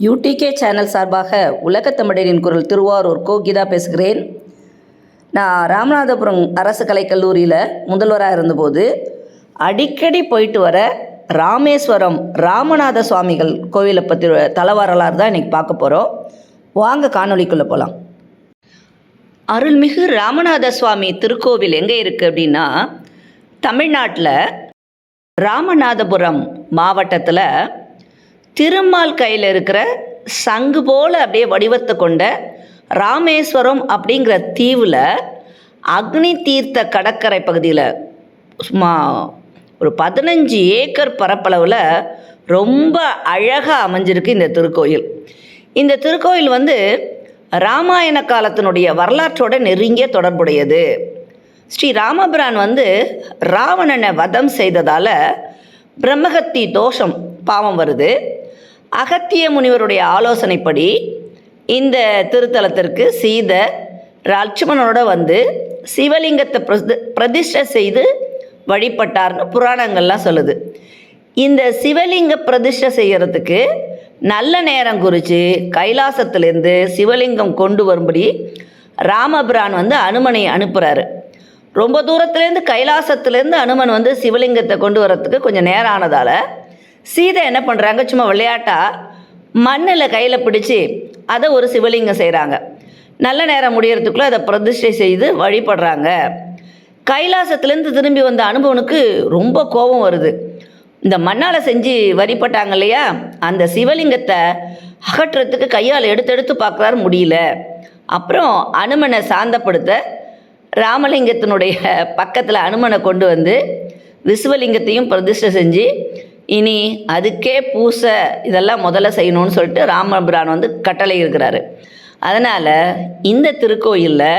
UDK channel சார்பாக உலகத் தமிழரின் குரல் திருவாரூர் கோ கீதா பேசுகிறேன். நான் ராமநாதபுரம் அரசு கலைக்கல்லூரியில் முதல்வராக இருந்தபோது அடிக்கடி போயிட்டு வர ராமேஸ்வரம் ராமநாத சுவாமிகள் கோவிலை பற்றி தல வரலாறு தான் இன்றைக்கி பார்க்க போகிறோம் வாங்க காணொளிக்குள்ளே போகலாம் அருள்மிகு ராமநாத சுவாமி திருக்கோவில் எங்கே இருக்குது அப்படின்னா தமிழ்நாட்டில் ராமநாதபுரம் மாவட்டத்தில் திருமால் கையில் இருக்கிற சங்கு போல் அப்படியே வடிவத்தை கொண்ட ராமேஸ்வரம் அப்படிங்கிற தீவில் அக்னி தீர்த்த கடற்கரை பகுதியில் சும்மா ஒரு பதினஞ்சு ஏக்கர் பரப்பளவில் ரொம்ப அழகாக அமைஞ்சிருக்கு இந்த திருக்கோயில். இந்த திருக்கோயில் வந்து ராமாயண காலத்தினுடைய வரலாற்றோட நெருங்கிய தொடர்புடையது. ஸ்ரீ ராமபிரான் வந்து ராவணனை வதம் செய்ததால் பிரம்மகத்தி தோஷம் பாவம் வருது. அகத்திய முனிவருடைய ஆலோசனைப்படி இந்த திருத்தலத்திற்கு சீத லட்சுமணனோட வந்து சிவலிங்கத்தை பிரதி பிரதிஷ்டை செய்து வழிபட்டார்னு புராணங்கள்லாம் சொல்லுது. இந்த சிவலிங்க பிரதிஷ்டை செய்கிறதுக்கு நல்ல நேரம் குறித்து கைலாசத்திலேருந்து சிவலிங்கம் கொண்டு வரும்படி ராமபிரான் வந்து அனுமனை அனுப்புகிறாரு ரொம்ப தூரத்துலேருந்து கைலாசத்துலேருந்து அனுமன் வந்து சிவலிங்கத்தை கொண்டு வரத்துக்கு கொஞ்சம் நேரம் ஆனதால் சீதை என்ன பண்ணுறாங்க சும்மா விளையாட்டா? மண்ணில் கையில் பிடிச்சி அதை ஒரு சிவலிங்கம் செய்கிறாங்க நல்ல நேரம் முடியறதுக்குள்ளே அதை பிரதிஷ்டை செய்து வழிபடுறாங்க. கைலாசத்துலேருந்து திரும்பி வந்த அனுபவனுக்கு ரொம்ப கோபம் வருது. இந்த மண்ணால் செஞ்சு வழிபட்டாங்க இல்லையா? அந்த சிவலிங்கத்தை அகற்றுறதுக்கு கையால் எடுத்து எடுத்து பார்க்குறாரு முடியல. அப்புறம் அனுமனை சாந்தப்படுத்த ராமலிங்கத்தினுடைய பக்கத்தில் அனுமனை கொண்டு வந்து விஸ்வலிங்கத்தையும் பிரதிஷ்டை செஞ்சு இனி அதுக்கே பூசை இதெல்லாம் முதல்ல செய்யணும்னு சொல்லிட்டு ராமபிரான் வந்து கட்டளை இருக்கிறாரு அதனால் இந்த திருக்கோயிலில்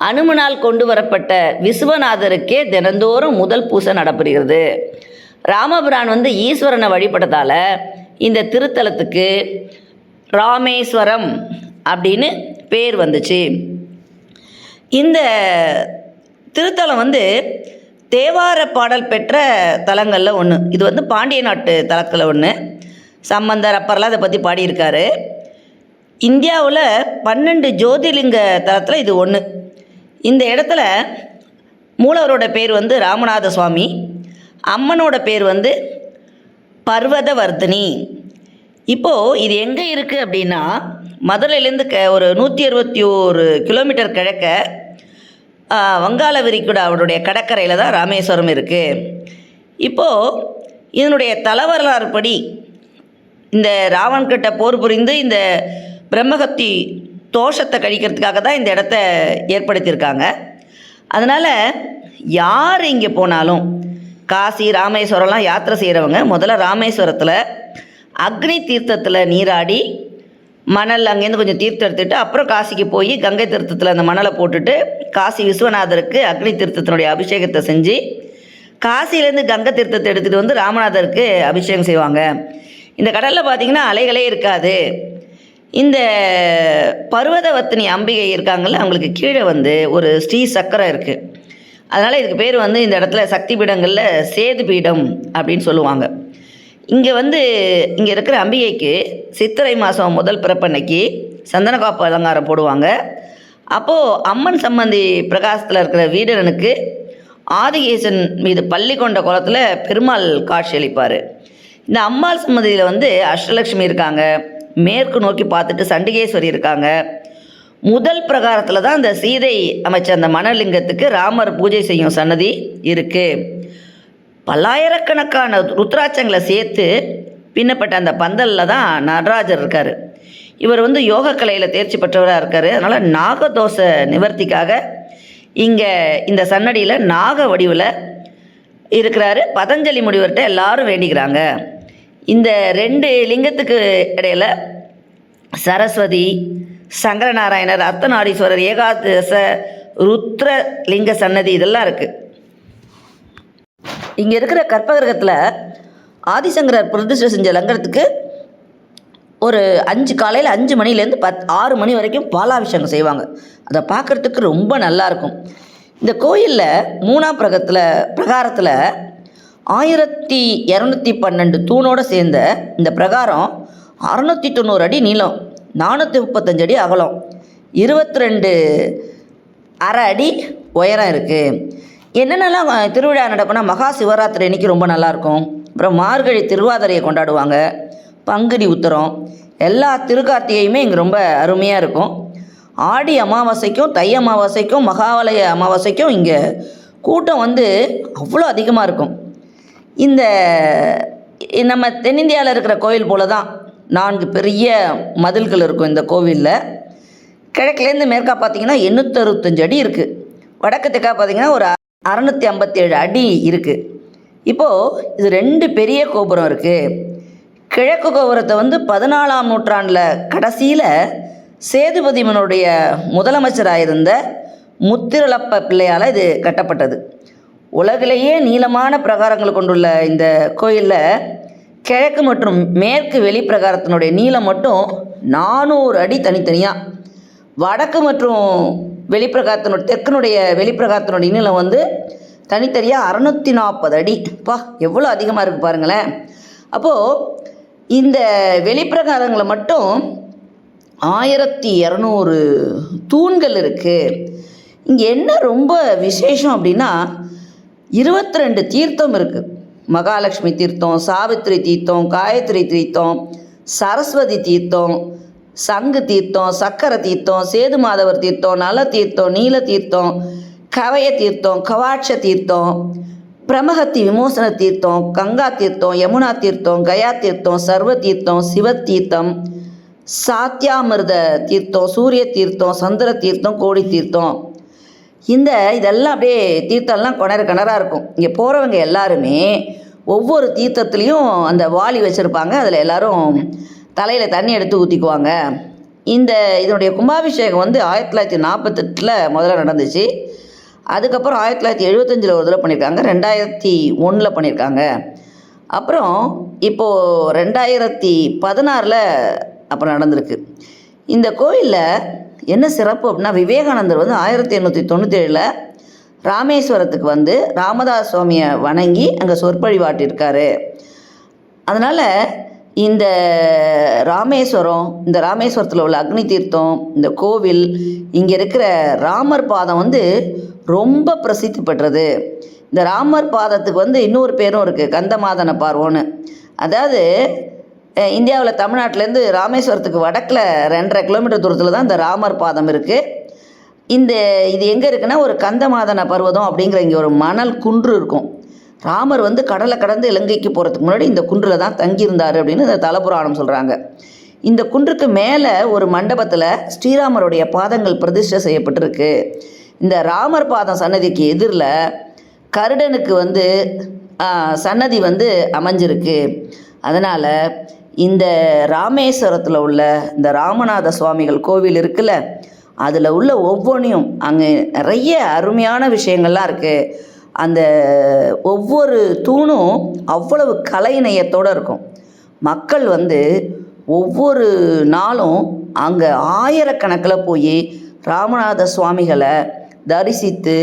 அனுமனால் கொண்டு வரப்பட்ட விஸ்வநாதருக்கே தினந்தோறும் முதல் பூசை நடைபெறுகிறது ராமபிரான் வந்து ஈஸ்வரனை வழிபட்டதால் இந்த திருத்தலத்துக்கு ராமேஸ்வரம் அப்படின்னு பேர் வந்துச்சு. இந்த திருத்தலம் வந்து தேவார பாடல் பெற்ற தலங்களில் ஒன்று இது வந்து பாண்டிய நாட்டு தலத்தில் ஒன்று சம்பந்தர் அப்பர்லாம் அதை பற்றி பாடியிருக்காரு. இந்தியாவில் பன்னெண்டு ஜோதிர்லிங்க தலத்தில் இது ஒன்று இந்த இடத்துல மூலவரோட பேர் வந்து ராமநாத சுவாமி. அம்மனோட பேர் வந்து பர்வதவர்தினி. இப்போது இது எங்கே இருக்குது அப்படின்னா மதுரையிலேருந்து க ஒரு நூற்றி அறுபத்தி ஓரு கிலோமீட்டர் கிழக்க வங்காள விரிகுடாவுடைய கடற்கரையில் தான் ராமேஸ்வரம் இருக்குது இப்போது இதனுடைய தலைவரலாறுபடி இந்த ராவன்கிட்ட போர் புரிந்து இந்த பிரம்மகத்தி தோஷத்தை கழிக்கிறதுக்காக தான் இந்த இடத்த ஏற்படுத்தியிருக்காங்க. அதனால் யார் இங்கே போனாலும் காசி ராமேஸ்வரம்லாம் யாத்திரை செய்கிறவங்க முதல்ல ராமேஸ்வரத்தில் அக்னி தீர்த்தத்தில் நீராடி மணல் அங்கேருந்து கொஞ்சம் தீர்த்தம் எடுத்துட்டு அப்புறம் காசிக்கு போய் கங்கை தீர்த்தத்தில் அந்த மணலை போட்டுட்டு காசி விஸ்வநாதருக்கு அக்னி தீர்த்தத்தினுடைய அபிஷேகத்தை செஞ்சு காசியிலேருந்து கங்கை தீர்த்தத்தை எடுத்துகிட்டு வந்து ராமநாதருக்கு அபிஷேகம் செய்வாங்க. இந்த கடலில் பார்த்தீங்கன்னா அலைகளே இருக்காது. இந்த பர்வதவர்த்தினி அம்பிகை இருக்காங்கல்ல அவங்களுக்கு கீழே வந்து ஒரு ஸ்ரீ சக்கரம் இருக்குது அதனால் இதுக்கு பேர் வந்து இந்த இடத்துல சக்தி பீடங்களில் சேது பீடம் அப்படின்னு சொல்லுவாங்க. இங்கே வந்து இங்கே இருக்கிற அம்பிகைக்கு சித்திரை மாதம் முதல் பிறப்பன்னைக்கு சந்தன காப்பு அலங்காரம் போடுவாங்க. அப்போது அம்மன் சம்பந்தி பிரகாசத்தில் இருக்கிற வீரனுக்கு ஆதிகேசன் மீது பள்ளி கொண்ட குளத்தில் பெருமாள் காட்சியளிப்பார் இந்த அம்மாள் சம்மதியில் வந்து அஷ்டலட்சுமி இருக்காங்க. மேற்கு நோக்கி பார்த்துட்டு சண்டிகேஸ்வரி இருக்காங்க. முதல் பிரகாரத்தில் தான் அந்த சீதை அமைச்ச அந்த மணலிங்கத்துக்கு ராமர் பூஜை செய்யும் சன்னதி இருக்குது பல்லாயிரக்கணக்கான ருத்ராட்சங்களை சேர்த்து பின்னப்பட்ட அந்த பந்தலில் தான் நடராஜர் இருக்கார். இவர் வந்து யோக கலையில் தேர்ச்சி பெற்றவராக இருக்கார். அதனால் நாகதோஷ நிவர்த்திக்காக இங்கே இந்த சன்னடியில் நாக வடிவில் இருக்கிறாரு. பதஞ்சலி முடிவர்கிட்ட எல்லாரும் வேண்டிக்கிறாங்க. இந்த ரெண்டு லிங்கத்துக்கு இடையில சரஸ்வதி சங்கரநாராயணர் அர்த்தநாரீஸ்வரர் ஏகாதச ருத்ர லிங்க சன்னதி இதெல்லாம் இருக்குது இங்கே இருக்கிற கற்பகிரகத்தில் ஆதிசங்கரர் பிரதிஷ்டை செஞ்ச லங்கரத்துக்கு ஒரு அஞ்சு காலையில் அஞ்சு மணிலேருந்து பத் ஆறு மணி வரைக்கும் பாலாபிஷேகம் செய்வாங்க. அதை பார்க்குறதுக்கு ரொம்ப நல்லாயிருக்கும் இந்த கோயிலில் மூணாம் பிரகத்தில் பிரகாரத்தில் ஆயிரத்தி இரநூத்தி பன்னெண்டு தூணோடு சேர்ந்த இந்த பிரகாரம் அறநூற்றி தொண்ணூறு அடி நீளம் நானூற்றி முப்பத்தஞ்சு அடி அகலம் இருபத்தி ரெண்டு அரை அடி உயரம் இருக்குது என்னென்னலாம் திருவிழா நடக்கும்னா மகா சிவராத்திரி அன்னைக்கு ரொம்ப நல்லாயிருக்கும். அப்புறம் மார்கழி திருவாதிரையை கொண்டாடுவாங்க. பங்குனி உத்தரம். எல்லா திருக்கார்த்திகையுமே இங்கே ரொம்ப அருமையாக இருக்கும். ஆடி அமாவாசைக்கும் தை அமாவாசைக்கும் மகாவலய அமாவாசைக்கும் இங்கே கூட்டம் வந்து அவ்வளோ அதிகமாக இருக்கும். இந்த நம்ம தென்னிந்தியாவில் இருக்கிற கோவில் போல தான் நான்கு பெரிய மதில்கள் இருக்கும் இந்த கோவிலில். கிழக்குலேருந்து மேற்கா பார்த்தீங்கன்னா எண்ணூற்றறுபத்தஞ்சு அடி இருக்குது வடக்கு தெற்கா பார்த்தீங்கன்னா ஒரு அறநூற்றி ஐம்பத்தேழு அடி இருக்குது இப்போது இது ரெண்டு பெரிய கோபுரம் இருக்குது கிழக்கு கோபுரத்தை வந்து பதினாலாம் நூற்றாண்டில் கடைசியில் சேதுபதிமனுடைய முதலமைச்சராக இருந்த முத்திரலப்ப பிள்ளையால் இது கட்டப்பட்டது. உலகிலேயே நீளமான பிரகாரங்கள் கொண்டுள்ள இந்த கோயிலில் கிழக்கு மற்றும் மேற்கு வெளிப்பிரகாரத்தினுடைய நீளம் மட்டும் நானூறு அடி தனித்தனியாக வடக்கு மற்றும் வெளிப்பிரகாரத்தினுடைய தெற்கனுடைய வெளிப்பிரகாரத்தினுடைய நீளம் வந்து தனித்தனியாக அறநூற்றி நாற்பது அடி. பா எவ்வளோ அதிகமாக இருக்குது பாருங்களேன். அப்போது இந்த வெளிப்பிரகாரங்களை மட்டும் ஆயிரத்தி இரநூறு தூண்கள் இருக்குது இங்கே என்ன ரொம்ப விசேஷம் அப்படின்னா இருபத்தி ரெண்டு தீர்த்தம் இருக்குது மகாலட்சுமி தீர்த்தம் சாவித்திரி தீர்த்தம் காயத்ரி தீர்த்தம் சரஸ்வதி தீர்த்தம் சங்கு தீர்த்தம் சக்கர தீர்த்தம் சேது மாதவர் தீர்த்தம் நல தீர்த்தம் நீல தீர்த்தம் கவய தீர்த்தம் கவாட்ச தீர்த்தம் பிரமஹத்தி விமோசன தீர்த்தம் கங்கா தீர்த்தம் யமுனா தீர்த்தம் கயா தீர்த்தம் சர்வ தீர்த்தம் சிவ தீர்த்தம் சாத்தியாமிர்த தீர்த்தம் சூரிய தீர்த்தம் சந்திர தீர்த்தம் கோடி தீர்த்தம். இந்த இதெல்லாம் அப்படியே தீர்த்தம்லாம் கிணறு கிணறாக இருக்கும். இங்கே போகிறவங்க எல்லாருமே ஒவ்வொரு தீர்த்தத்துலேயும் அந்த வாலி வச்சுருப்பாங்க. அதில் எல்லோரும் தலையில் தண்ணி எடுத்து ஊற்றிக்குவாங்க இந்த இதனுடைய கும்பாபிஷேகம் வந்து ஆயிரத்தி தொள்ளாயிரத்தி நாற்பத்தெட்டில் முதல்ல நடந்துச்சு. அதுக்கப்புறம் ஆயிரத்தி தொள்ளாயிரத்தி எழுபத்தஞ்சில் ஒரு தடவை பண்ணியிருக்காங்க. ரெண்டாயிரத்தி ஒன்றில் பண்ணியிருக்காங்க. அப்புறம் இப்போது ரெண்டாயிரத்தி பதினாறில் அப்புறம் நடந்திருக்கு. இந்த கோயிலில் என்ன சிறப்பு அப்படின்னா விவேகானந்தர் வந்து ஆயிரத்தி எண்ணூற்றி தொண்ணூற்றேழில் ராமேஸ்வரத்துக்கு வந்து ராமதாஸ் சுவாமியை வணங்கி அங்கே சொற்பொழிவாட்டியிருக்காரு அதனால் இந்த ராமேஸ்வரம் இந்த ராமேஸ்வரத்தில் உள்ள அக்னி தீர்த்தம் இந்த கோவில் இங்கே இருக்கிற ராமர் பாதம் வந்து ரொம்ப பிரசித்தி பெற்றது. இந்த ராமர் பாதத்துக்கு வந்து இன்னொரு பேரும் இருக்குது கந்தமாதன பார்வோன்னு. அதாவது இந்தியாவில் தமிழ்நாட்டிலேருந்து ராமேஸ்வரத்துக்கு வடக்கில் ரெண்டரை கிலோமீட்டர் தூரத்தில் தான் இந்த ராமர் பாதம் இருக்குது இந்த இது எங்கே இருக்குன்னா ஒரு கந்தமாதன பர்வதம் அப்படிங்கிற இங்கே ஒரு மணல் குன்று இருக்கும். ராமர் வந்து கடலை கடந்து இலங்கைக்கு போகிறதுக்கு முன்னாடி இந்த குன்றில் தான் தங்கியிருந்தார் அப்படின்னு இந்த தலபுராணம் சொல்கிறாங்க இந்த குன்றுக்கு மேலே ஒரு மண்டபத்தில் ஸ்ரீராமருடைய பாதங்கள் பிரதிஷ்டை செய்யப்பட்டிருக்கு. இந்த ராமர் பாதம் சன்னதிக்கு எதிரில் கருடனுக்கு வந்து சன்னதி வந்து அமைஞ்சிருக்கு. அதனால் இந்த ராமேஸ்வரத்தில் உள்ள இந்த ராமநாத சுவாமிகள் கோவில் இருக்குல்ல அதில் உள்ள ஒவ்வொன்றையும் அங்கே நிறைய அருமையான விஷயங்கள்லாம் இருக்குது அந்த ஒவ்வொரு தூணும் அவ்வளவு கலைநயத்தோடு இருக்கும். மக்கள் வந்து ஒவ்வொரு நாளும் அங்கே ஆயிரக்கணக்கில் போய் ராமநாத சுவாமிகளை தரிசித்து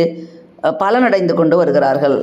பலனடைந்து கொண்டு வருகிறார்கள்.